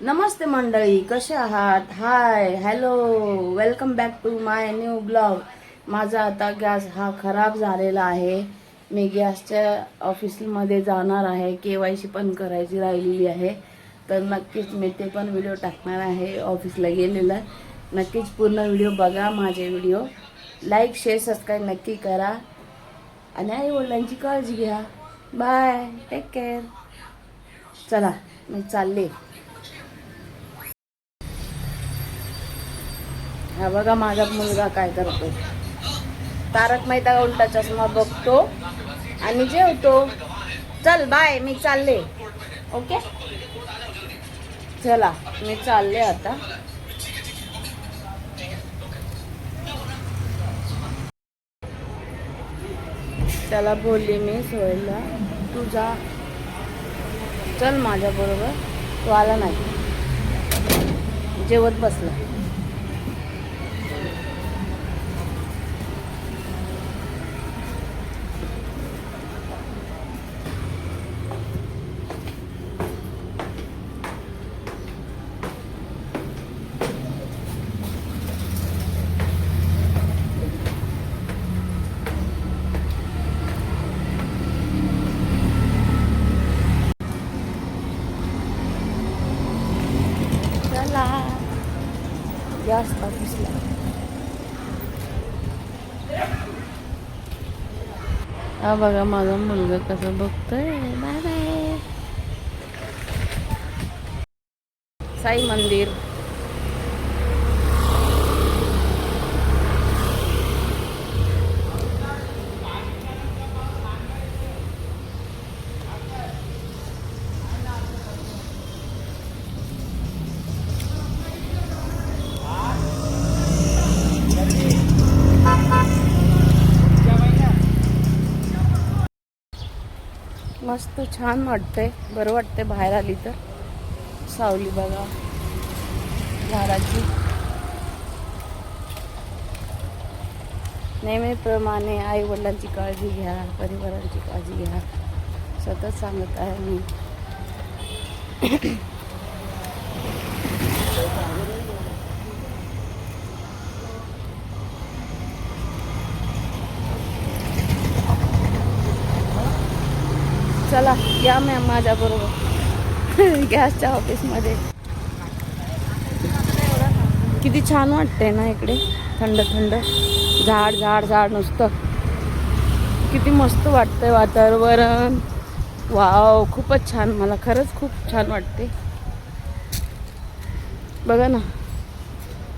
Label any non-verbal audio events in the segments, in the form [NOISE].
नमस्ते मंडळी कसे आहात? Hi hello welcome back to my new blog माझा आता गॅस हा खराब झालेला आहे. मी गॅसच्या ऑफिसमध्ये जाणार आहे. के वाय सी पण करायची राहिलेली आहे. तर नक्कीच मी ते पण व्हिडिओ टाकणार आहे. ऑफिसला गेलेला. नक्कीच पूर्ण व्हिडिओ बघा माझे व्हिडिओ लाईक शेअर सबस्क्राईब नक्की करा. आणि आई वडिलांची काळजी घ्या. बाय टेक केअर चला मी चालले. हा बघा माझा मुलगा काय करतो तारक मेहता उलटा चष्मा बघतो आणि जेवतो. चल बाय मी चालले. ओके? चला मी चालले आता. त्याला बोलली मी सोयला तू जा चल माझ्या बरोबर तो आला नाही. जेवत बसला चला जास्त ऑफिसला हा बघा माझा मुलगा कसा बघतोय. बाय बाय साई मंदिर. मस्त छान वाटतंय. बरं वाटतंय बाहेर आली तर. सावली बघा. झाडाची. नेहमीप्रमाणे आई वडिलांची काळजी घ्या परिवारांची काळजी घ्या. सतत सांगत आहे मी. चला या मॅम माझ्या बरोबर गॅसच्या [LAUGHS] ऑफिसमध्ये किती छान वाटतंय ना इकडे. थंड थंड. झाड झाड झाड नुसतं. किती मस्त वाटतंय वातावरण. वाव खूपच छान. मला खरंच खूप छान वाटते. बघा ना.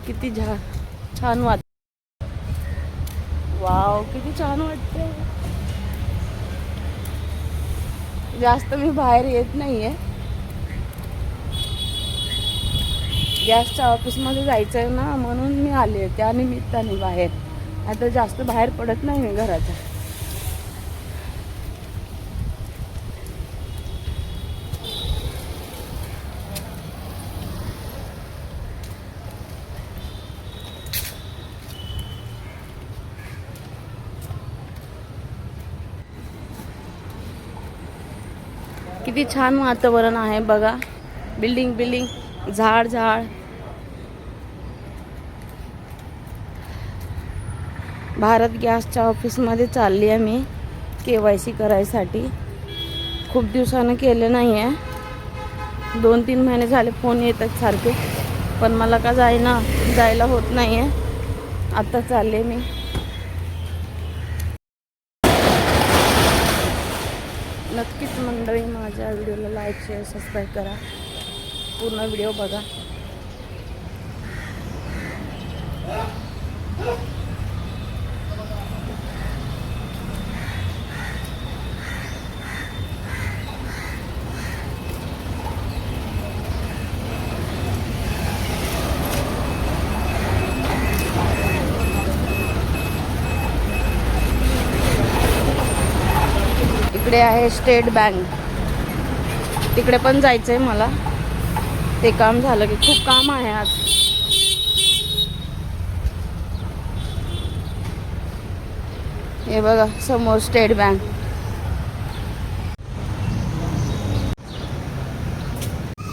किती झा छान वाट वाव किती छान वाटते जास्त मी बाहेर येत नाही आहे गॅसच्या ऑफिसमध्ये जायचं आहे ना म्हणून मी आले त्या निमित्ताने बाहेर. आता जास्त बाहेर पडत नाही मी घराच्या किती छान वातावरण आहे बघा. बिल्डिंग बिल्डिंग झाड झाड. भारत गॅसच्या ऑफिसमध्ये चालली आहे मी के वाय सी करायसाठी. खूप दिवसानं केलं नाही आहे दोन तीन महिने झाले फोन येतात सारखे. पण मला का जायना जायला होत नाही आहे आत्ता चालले मी. नक्कीच मंडळी माझ्या व्हिडिओला लाईक शेअर सबस्क्राईब करा. पूर्ण व्हिडिओ बघा. इकडे आहे स्टेट बँक. तिकडे पण जायचं आहे मला. ते काम झालं की खूप काम आहे आज. हे बघा समोर स्टेट बँक.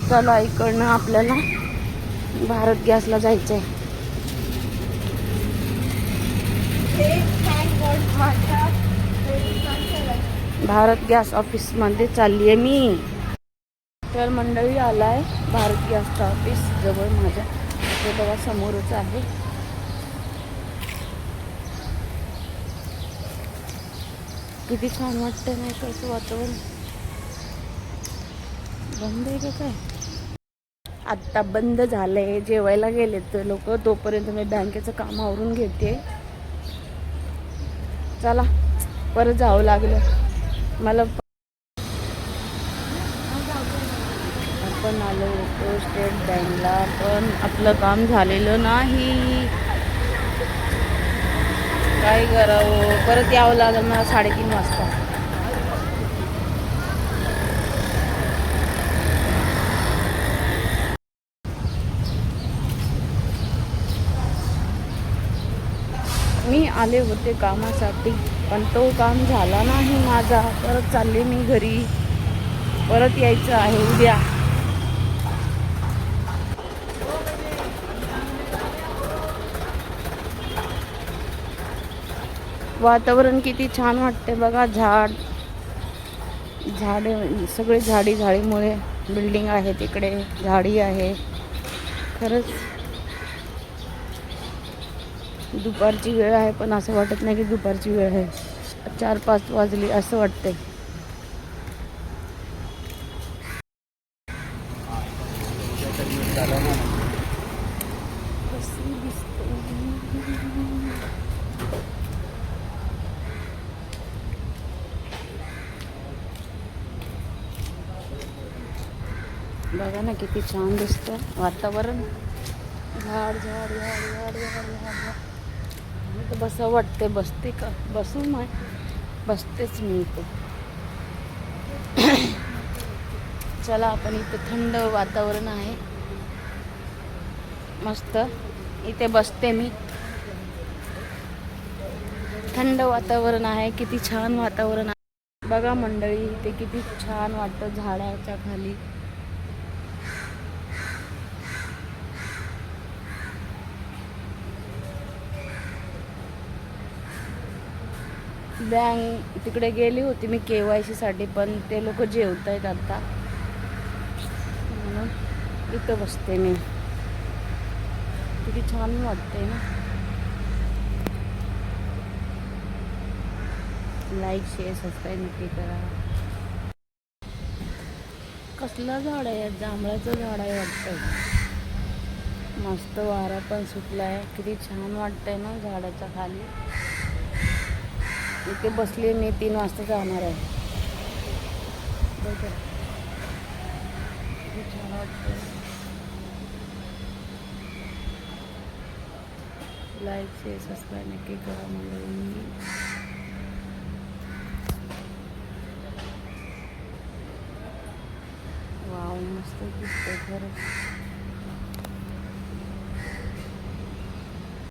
चला इकडनं आपल्याला भारत गॅसला जायचं आहे भारत गॅस ऑफिसमध्ये चालली आहे मी. तर मंडळी आला आहे भारत गॅसचं ऑफिस जवळ माझ्या. ते बघा समोरच आहे. किती छान वाटतं नाही कसं वातावरण. बंद आहे का काय? आत्ता बंद झालंय. जेवायला गेले तर लोक तोपर्यंत मी बँकेचं काम आवरून घेते. चला परत जावं लागलं. मला आपण आलो होतो स्टेट बँकला पण आपलं काम झालेलं नाही. काय करावं? परत यावं लागेल मला साडेतीन वाजता. मी आले होते कामासाठी. पण तो काम झाला नाही माझा. परत चालले मी घरी. परत यायचं आहे उद्या. वातावरण किती छान वाटते बघा. झाड झाडे सगळे झाडी झाडीमुळे बिल्डिंग आहे तिकडे झाडी आहे. खरंच दुपारची वेळ आहे, पण असं वाटत नाही की दुपारची वेळ आहे. चार पाच वाजली असं वाटतंय. बघा ना किती छान दिसतं वातावरण. झाड झाड झाड झाड झाड झाड. तर बसा वाटते बसते का? बसू मग बसतेच मी इथे. चला आपण इथे थंड वातावरण आहे. मस्त. इथे बसते मी. थंड वातावरण आहे. किती छान वातावरण आहे. बघा मंडळी इथे किती छान वाटतं झाडाच्या खाली. बँक तिकडे गेली होती मी के वायसाठी पण ते लोक जेवत आहेत आता. म्हणून इथं बसते मी. किती छान वाटते ना. लाईक शेअर सबस्क्राईब नक्की करा. कसलं झाड आहे? जांभळाचं झाड आहे वाटतं. मस्त वारा पण सुटला आहे किती छान वाटतंय ना झाडाच्या खाली. इथे बसले मी तीन वाजता जाणार आहे. लाईक शेअर सबस्क्राईब नक्की करा मंडळी. वाव मस्त दिसतं खरंच.